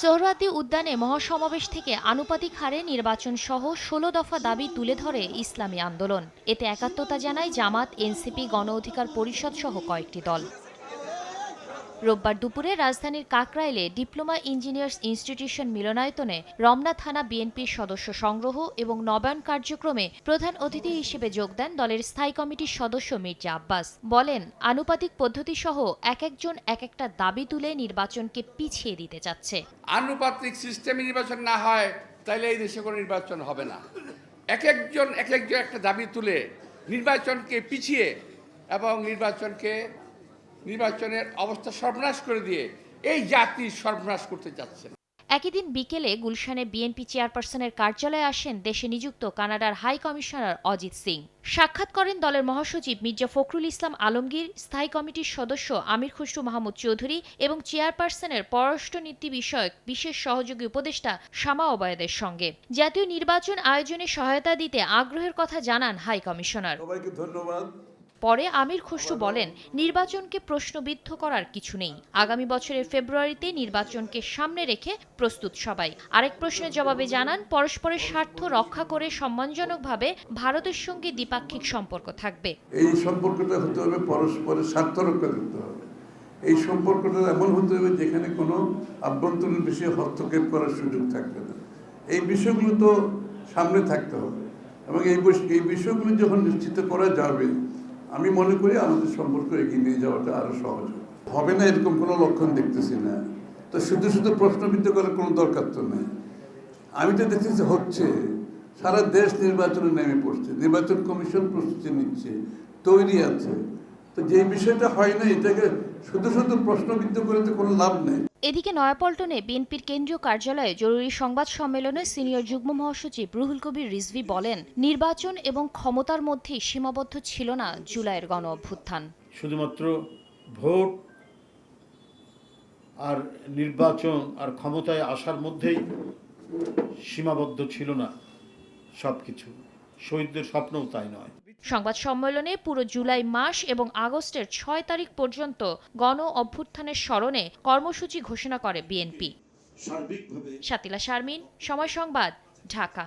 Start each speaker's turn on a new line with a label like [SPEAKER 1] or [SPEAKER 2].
[SPEAKER 1] সোহরাওয়ার্দী উদ্যানে মহাসমাবেশ থেকে আনুপাতিক হারে নির্বাচন সহ ষোলো দফা দাবি তুলে ধরে ইসলামী আন্দোলন। এতে একাত্মতা জানায় জামাত, এনসিপি, গণ অধিকার পরিষদ সহ কয়েকটি দল। রোববার দুপুরে রাজধানীর কাকরাইলে ডিপ্লোমা ইঞ্জিনিয়ার্স ইনস্টিটিউশন মিলনায়তনে রমনা থানা বিএনপির সদস্য সংগ্রহ এবং নবায়ন কার্যক্রমে প্রধান অতিথি হিসেবে যোগ দেন দলের স্থায়ী কমিটির সদস্য মির্জা আব্বাস। বলেন, আনুপাতিক পদ্ধতি সহ এক একজন এক একটা দাবি তুলে নির্বাচনকে পিছিয়ে দিতে চাচ্ছে।
[SPEAKER 2] আনুপাতিক সিস্টেমে নির্বাচন না হয় তাহলে এই দেশে কোনো নির্বাচন হবে না। এক একজন এক একজন একটা দাবি তুলে নির্বাচনকে পিছিয়ে এবং নির্বাচনকে নির্বাচনের অবস্থা সর্বনাশ করে দিয়ে এই জাতির সর্বনাশ করতে যাচ্ছেন
[SPEAKER 1] একই দিন বিকেলে গুলশানে বিএনপি চেয়ারপারসনের কার্যালয়ে আসেন দেশে নিযুক্ত কানাডার হাই কমিশনার অজিত সিং। সাক্ষাৎ করেন দলের মহাসচিব মির্জা ফখরুল ইসলাম আলমগীর স্থায়ী কমিটির সদস্য আমির খুসরু মাহমুদ চৌধুরী এবং চেয়ারপারসনের পররাষ্ট্রনীতি বিষয়ক বিশেষ সহযোগী উপদেষ্টা শামা ওবায়দের সঙ্গে। জাতীয় নির্বাচন আয়োজনে সহায়তা দিতে আগ্রহের কথা জানান হাই কমিশনার।
[SPEAKER 3] সবাইকে ধন্যবাদ।
[SPEAKER 1] পরে আমির খুসরু বলেন, নির্বাচনকে প্রশ্নবিদ্ধ করার কিছু নেই। আগামী বছরের ফেব্রুয়ারিতে নির্বাচনকে সামনে রেখে প্রস্তুত সবাই। আরেক প্রশ্নের জবাবে জানান, পরস্পরের স্বার্থ রক্ষা করে সম্মানজনকভাবে ভারতের সঙ্গে দ্বিপাক্ষিক সম্পর্ক থাকবে।
[SPEAKER 3] এই সম্পর্কটা হতে হবে, পরস্পরের স্বার্থ রক্ষা করতে হবে। এই সম্পর্কটা এমন হতে হবে যেখানে কোনো আভ্যন্তরীণ বিষয়ে হস্তক্ষেপ করার সুযোগ থাকবে না। এই বিষয়গুলো তো সামনে থাকতে হবে। এবং এই বিষয়গুলো যখন নিশ্চিত করা যাবে আমি মনে করি আমাদের সম্পর্ক এগিয়ে নিয়ে যাওয়াটা আরও সহজ হবে। হবে না এরকম কোনো লক্ষণ দেখতেছি না। তো শুধু শুধু প্রশ্নবিদ্ধ করার কোনো দরকার তো নেই। আমি তো দেখছি যে হচ্ছে, সারা দেশ নির্বাচনে নেমে পড়ছে। নির্বাচন কমিশন প্রস্তুতি নিচ্ছে, তৈরি আছে। তো যে বিষয়টা হয় না এটাকে শুধু শুধু প্রশ্নবিদ্ধ করে তো কোনো লাভ নেই।
[SPEAKER 1] এদিকে নয়াপল্টনে বিএনপির কেন্দ্রীয় কার্যালয়ে জরুরি সংবাদ সম্মেলনে সিনিয়র যুগ্ম মহাসচিব রুহুল কবির রিজভি বলেন নির্বাচন এবং ক্ষমতার মধ্যে সীমাবদ্ধ ছিল না জুলাইয়ের গণ অভ্যুত্থান।
[SPEAKER 4] শুধুমাত্র ভোট আর নির্বাচন আর ক্ষমতায় আসার মধ্যেই সীমাবদ্ধ ছিল না সব কিছু শহীদদের স্বপ্নও তাই নয়।
[SPEAKER 1] সংবাদ সম্মেলনে পুরো জুলাই মাস এবং আগস্টের ছয় তারিখ পর্যন্ত গণ অভ্যুত্থানের স্মরণে কর্মসূচি ঘোষণা করে বিএনপি। সাতিলা শারমিন সময় সংবাদ ঢাকা।